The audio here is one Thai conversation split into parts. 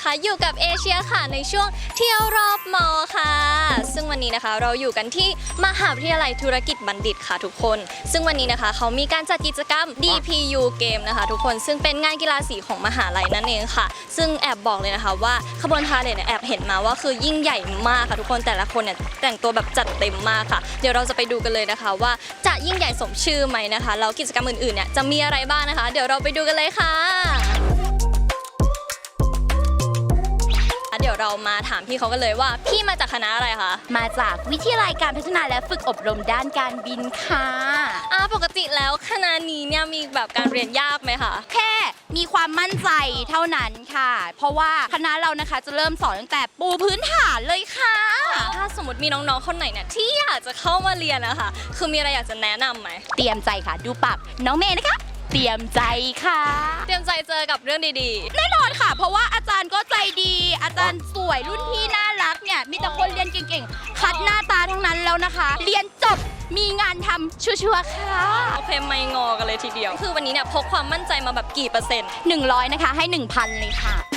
นะคะ อยู่กับเอเชียค่ะในช่วงเที่ยวรอบมอค่ะ ซึ่งวันนี้นะคะเราอยู่กันที่มหาวิทยาลัยธุรกิจบัณฑิตค่ะทุกคน ซึ่งวันนี้นะคะเขามีการจัดกิจกรรม DPU Game นะคะ ทุกคนซึ่งเป็นงานกีฬาสีของมหาลัยนั่นเองค่ะ ซึ่งแอบบอกเลยนะคะว่าขบวนพาเหรดเนี่ยแอบเห็นมาว่าคือยิ่งใหญ่มากค่ะทุกคนแต่ละคนเนี่ยแต่งตัวแบบจัดเต็มมากค่ะ เดี๋ยวเราจะไปดูกันเลยนะคะ ว่าจะยิ่งใหญ่สมชื่อไหมนะคะแล้วกิจกรรมอื่นๆเนี่ยจะมีอะไรบ้างนะคะ เดี๋ยวเราไปดูกันเลยค่ะ เดี๋ยวเรามาถามพี่เขากันเลยว่า พี่มาจากคณะอะไรคะมาจากวิทยาลัยการพัฒนาและฝึกอบรมด้านการบินค่ะ อ่าปกติแล้วคณะนี้เนี่ยมีแบบการเรียนยากไหมคะแค่มีความมั่นใจเท่านั้นค่ะ เพราะว่าคณะเรานะคะจะเริ่มสอนตั้งแต่ปูพื้นฐานเลยค่ะ ถ้าสมมติมีน้องๆคนไหนเนี่ยที่อยากจะเข้ามาเรียนนะคะคือมีอะไรอยากจะแนะนำไหมเตรียมใจค่ะ ดูปากน้องเมย์นะคะ เตรียมใจค่ะ เตรียมใจเจอกับเรื่องดีแน่นอนค่ะ เพราะว่าอาจารย์ก็ใจดี อาจารย์สวยรุ่นพี่น่ารักเนี่ย มีแต่คนเรียนเก่งๆ คัดหน้าตาทั้งนั้นแล้วนะคะ เรียนจบมีงานทำชัวร์ๆค่ะๆโอเคไม่งอกันเลยทีเดียว คือวันนี้เนี่ยพกความมั่นใจมาแบบกี่เปอร์เซ็นต์ 100 นะคะ ให้ 1,000 เลยค่ะอะ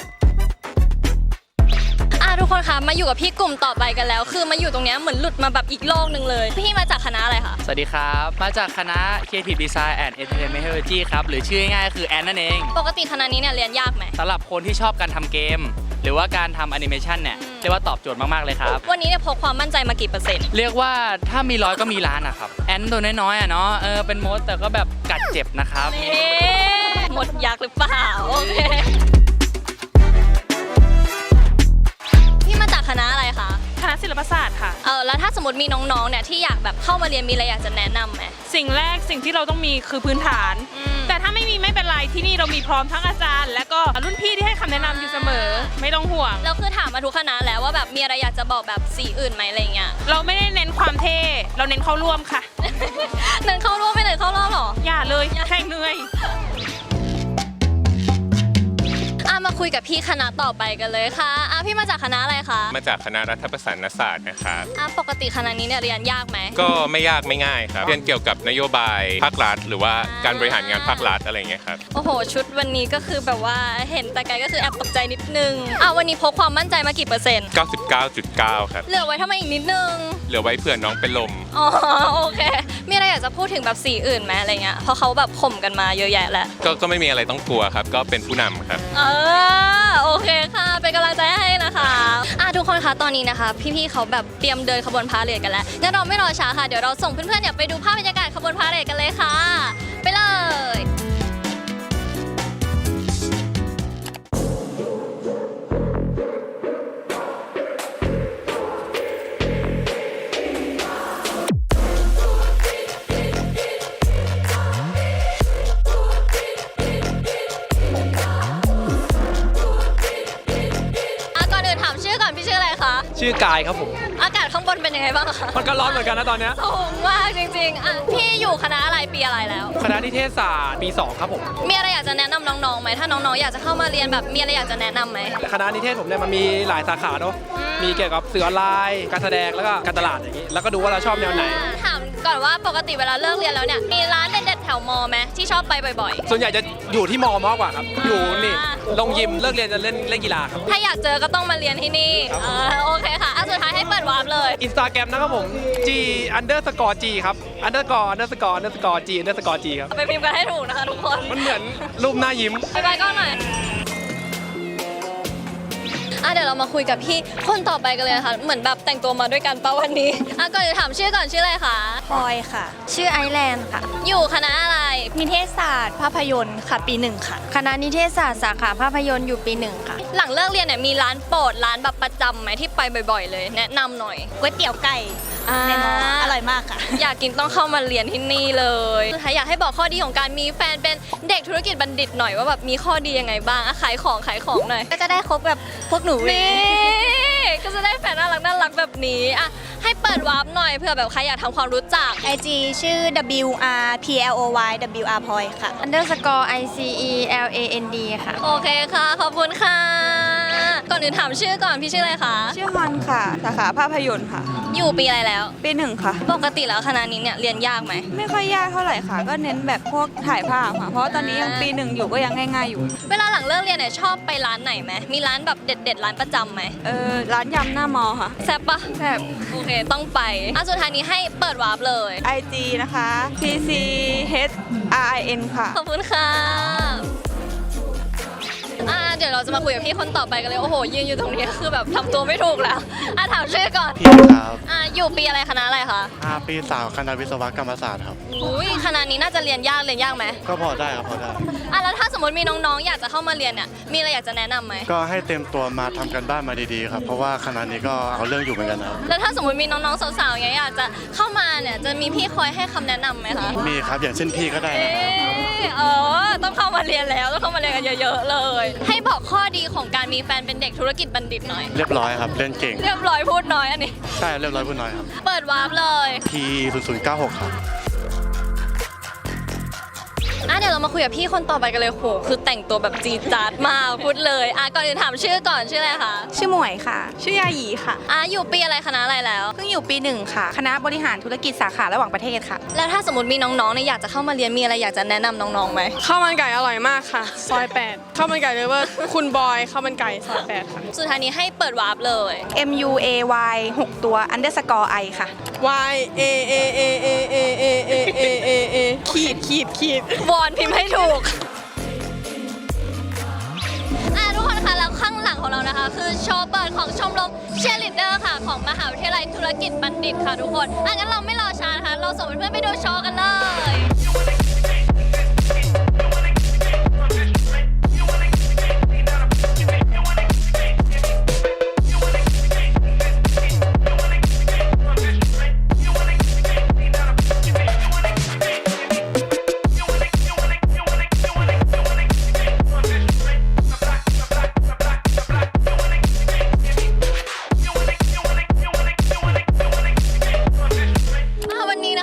ทุกคนคะมาอยู่กับพี่กลุ่มต่อไปกันแล้ว คือมาอยู่ตรงเนี้ยเหมือนหลุดมาแบบอีกโลกหนึ่งเลย พี่มาจากคณะอะไรคะสวัสดีครับ มาจากคณะ Creative Design and Entertainment Technology ครับ หรือชื่อง่ายๆคือแอนนั่นเอง ปกติคณะนี้เนี่ยเรียนยากไหม สำหรับคนที่ชอบการทำเกม หรือว่าการทำแอนิเมชันเนี่ยอืมเรียกว่าตอบโจทย์มาก ๆ เลยครับ วันนี้เนี่ยพกความมั่นใจมากี่เปอร์เซ็นต์ เรียกว่าถ้ามีร้อยก็มีล้านอะครับ แอนตัวน้อยๆอะเนาะเออเป็นมดแต่ก็แบบกัดเจ็บนะครับนี่หมดยักษ์หรือเปล่า โอเค ณะอะไรคะ คณะศิลปศาสตร์ค่ะ เออแล้วถ้าสมมติมีน้องๆ เนี่ยที่อยากแบบเข้ามาเรียนมีอะไรอยากจะแนะนำไหม สิ่งแรกสิ่งที่เราต้องมีคือพื้นฐาน อืม แต่ถ้าไม่มีไม่เป็นไรที่นี่เรามีพร้อมทั้งอาจารย์ และก็รุ่นพี่ที่ให้คำแนะนำอยู่เสมอ ไม่ต้องห่วง แล้วคือถามมาทุกคณะแล้วว่าแบบมีอะไรอยากจะบอกแบบสีอื่นไหมอะไรเงี้ย เราไม่ได้เน้นความเท่เราเน้นเข้าร่วมค่ะเนินเข้าร่วมไม่เนินเข้ารอบหรอ อย่าเลยแข่งเหนื่อยอะมา คุยกับพี่คณะต่อไปกันเลยค่ะอะพี่มาจากคณะอะไรคะมาจากคณะรัฐประศาสนศาสตร์นะครับ อะปกติคณะนี้เนี่ยเรียนยากไหม ก็ไม่ยากไม่ง่ายครับ เรียนเกี่ยวกับนโยบายภาครัฐ หรือว่าการบริหารงานภาครัฐอะไรอย่างเงี้ยครับ โอ้โห ชุดวันนี้ก็คือแบบว่าเห็นแต่ไกลก็คือแอบตกใจนิดนึงอะวันนี้พกความมั่นใจมากี่เปอร์เซ็นต์99.9 ครับ เหลือไว้ทำไมอีกนิดนึง เหลือไว้เผื่อน้องเป็นลม อ๋อโอเคมี อะไรอยากจะพูดถึงแบบสีอื่นไหมอะไรเงี้ยเพราะเขาแบบข่มกันมาเยอะแยะแหละก็ก็ไม่มีอะไรต้องกลัวครับ ก็เป็นผู้นำครับ เออโอเคค่ะ เป็นกำลังใจให้นะคะอะทุกคนคะตอนนี้นะคะ พี่ๆเขาแบบเตรียมเดินขบวนพาเหรดกันแล้วงั้นเราไม่รอช้าค่ะเดี๋ยวเราส่งเพื่อนๆเนี่ยไปดูภาพบรรยากาศขบวนพาเหรดกันเลยค่ะไปเลย ชื่อกายครับผม อากาศข้างบนเป็นยังไงบ้างคะมันก็ร้อนเหมือนกันนะตอนเนี้ย สูงมากจริงๆอะพี่อยู่คณะอะไรปีอะไรแล้ว คณะนิเทศศาสตร์ปี 2 ครับผม มีอะไรอยากจะแนะนำน้องๆไหมถ้าน้องๆอยากจะเข้ามาเรียนแบบมีอะไรอยากจะแนะนำไหม คณะนิเทศผมเนี่ยมันมีหลายสาขาเนาะอืมมีเกี่ยวกับสื่อออนไลน์ การแสดงแล้วก็การตลาดอย่างนี้ แล้วก็ดูว่าเราชอบแนวไหนถาม ก่อนว่าปกติเวลาเลิกเรียนแล้วเนี่ย มีร้านเด็ดๆแถวมอไหมที่ชอบไปบ่อยส่วนใหญ่จะอยู่ที่มอมากกว่าครับ อยู่นี่อ่าลงยิมเลิกเรียนจะเล่นเล่นกีฬาครับ ๆ ถ้าอยากเจอก็ต้องมาเรียนที่นี่ครับเออโอเคค่ะอะสุดท้ายให้เปิดวาร์ปเลย อินสตาแกรมนะครับผม g underscore g ครับ underscore underscore underscore g underscore g ครับ ไปพิมพ์กันให้ถูกนะคะทุกคน มันเหมือนรูปหน้ายิ้มบายบายก็หน่อย อะเดี๋ยวเรามาคุยกับพี่คนต่อไปกันเลยนะคะเหมือนแบบแต่งตัวมาด้วยกันปะวันนี้อะก่อนจะถามชื่อก่อนชื่ออะไรคะพลอยค่ะ ชื่อไอแลนด์ค่ะ อยู่คณะอะไร นิเทศศาสตร์ภาพยนตร์ค่ะปีหนึ่งค่ะ คณะนิเทศศาสตร์สาขาภาพยนตร์อยู่ปีหนึ่งค่ะ หลังเลิกเรียนเนี่ยมีร้านโปรดร้านแบบประจำไหมที่ไปบ่อย ๆ เลย แนะนำหน่อยก๋วยเตี๋ยวไก่ในมออร่อยมากค่ะ อยากกินต้องเข้ามาเรียนที่นี่เลยสุดท้ายอยากให้บอกข้อดีของการมีแฟนเป็นเด็กธุรกิจบัณฑิตหน่อยว่าแบบมีข้อดียังไงบ้างอะขายของขายของหน่อย ก็จะได้คบแบบพวกหนูนี่ก็จะได้แฟนน่ารักน่ารักแบบนี้อะให้เปิดวาร์ปหน่อยเผื่อแบบใครอยากทำความรู้จักไอจีชื่อ W R P L O Y W R พลอยค่ะ underscore I C E L A N D ค่ะ โอเคค่ะ ขอบคุณค่ะ ก่อนอื่นถามชื่อก่อนพี่ชื่ออะไรคะ ชื่อฮอนค่ะ สาขาภาพยนตร์ค่ะ อยู่ปีอะไรแล้ว ปีหนึ่งค่ะ ปกติแล้วคณะนี้เนี่ยเรียนยากไหม ไม่ค่อยยากเท่าไหร่ค่ะ ก็เน้นแบบพวกถ่ายภาพค่ะ เพราะว่าตอนนี้ยังปีหนึ่งอยู่ก็ยังง่ายๆอยู่ เวลาหลังเลิกเรียนเนี่ยชอบไปร้านไหนไหมมีร้านแบบเด็ด ๆ ร้านประจำไหมเออร้านยำหน้ามอค่ะ แซ่บปะแซ่บ โอเค ต้องไปอะสุดท้ายนี้ให้เปิดวาร์ปเลย IG นะคะ P C H R I N ค่ะ ขอบคุณค่ะอ่าเดี๋ยวเราจะมาคุยกับพี่คนต่อไปกันเลย โอ้โห ยืนอยู่ตรงนี้คือแบบทำตัวไม่ถูกแล้วอะถามชื่อก่อนพี่ครับอ่าอยู่ปีอะไรคณะอะไรคะอ่าปีสาวคณะวิศวกรรมศาสตร์ครับ อุ้ยคณะนี้น่าจะเรียนยากเรียนยากไหมก็พอได้ครับพอได้ อะแล้วถ้าสมมติมีน้องๆ อยากจะเข้ามาเรียนเนี่ย มีอะไรอยากจะแนะนำไหม ก็ให้เต็มตัวมาทำกันบ้านมาดีๆครับ เพราะว่าคณะนี้ก็เอาเรื่องอยู่เหมือนกันนะครับ แล้วถ้าสมมติมีน้องๆ สาวๆอย่างเงี้ยอยากจะเข้ามาเนี่ย จะมีพี่คอยให้คำแนะนำไหมคะมีครับอย่างเช่นพี่ก็ได้เอ๊นะครับะเออต้องเข้ามาเรียนแล้วต้องเข้ามาเรียนกันเยอะๆเลย ให้บอกข้อดีของการมีแฟนเป็นเด็กธุรกิจบัณฑิตหน่อย เรียบร้อยครับเล่นเก่ง เรียบร้อยพูดน้อยอันนี้ ใช่เรียบร้อยพูดน้อยครับ เปิดวาร์ปเลย P 0 0 9 6ครับะเดี๋ยวเรามาคุยกับพี่คนต่อไปกันเลยโหคือแต่งตัวแบบจีดจัดมาพูดเลยอะก่อนอื่นถามชื่อก่อนชื่ออะไรคะชื่อหมวยค่ะ ชื่อยาหยีค่ะ อะอยู่ปีอะไรคณะอะไรแล้ว เพิ่งอยู่ปีหนึ่งค่ะ คณะบริหารธุรกิจสาขาระหว่างประเทศค่ะ แล้วถ้าสมมติมีน้องๆเนี่ยอยากจะเข้ามาเรียนมีอะไรอยากจะแนะนำน้องๆไหมข้าวมันไก่อร่อยมากค่ะ ซอยแปดข้าวมันไก่เลยอร์คุณบอยข้าวมันไก่ซอยแปดค่ะ สุดท้ายนี้ให้เปิดวาร์ปเลย M U A Y 6 ตัว underscore i ค่ะ Y A A A A ขีดขีดขีดวอนพิมพ์ให้ถูก อะทุกคนคะแล้วข้างหลังของเรานะคะ คือโชว์เปิดของชมรมเชียร์ลีดเดอร์ค่ะ ของมหาวิทยาลัยธุรกิจบัณฑิตค่ะทุกคนอะงั้นเราไม่รอช้านะคะ เราส่งเพื่อนๆไปดูโชว์กันเลย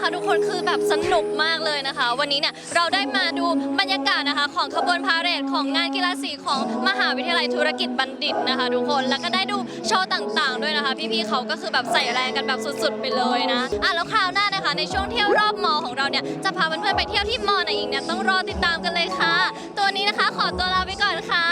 นะคะ ทุกคนคือแบบสนุกมากเลยนะคะ วันนี้เนี่ยเราได้มาดูบรรยากาศนะคะ ของขบวนพาเหรดของงานกีฬาสีของมหาวิทยาลัยธุรกิจบัณฑิตนะคะ ทุกคนแล้วก็ได้ดูโชว์ต่างๆ ด้วยนะคะ พี่ๆเขาก็คือแบบใส่แรงกันแบบสุดๆ ไปเลยนะอะแล้วคราวหน้านะคะ ในช่วงเที่ยวรอบมอของเราเนี่ยจะพาเพื่อนๆไปเที่ยวที่มอไหนอีกเนี่ยต้องรอติดตามกันเลยค่ะ ตัวนี้นะคะขอตัวลาไปก่อนค่ะ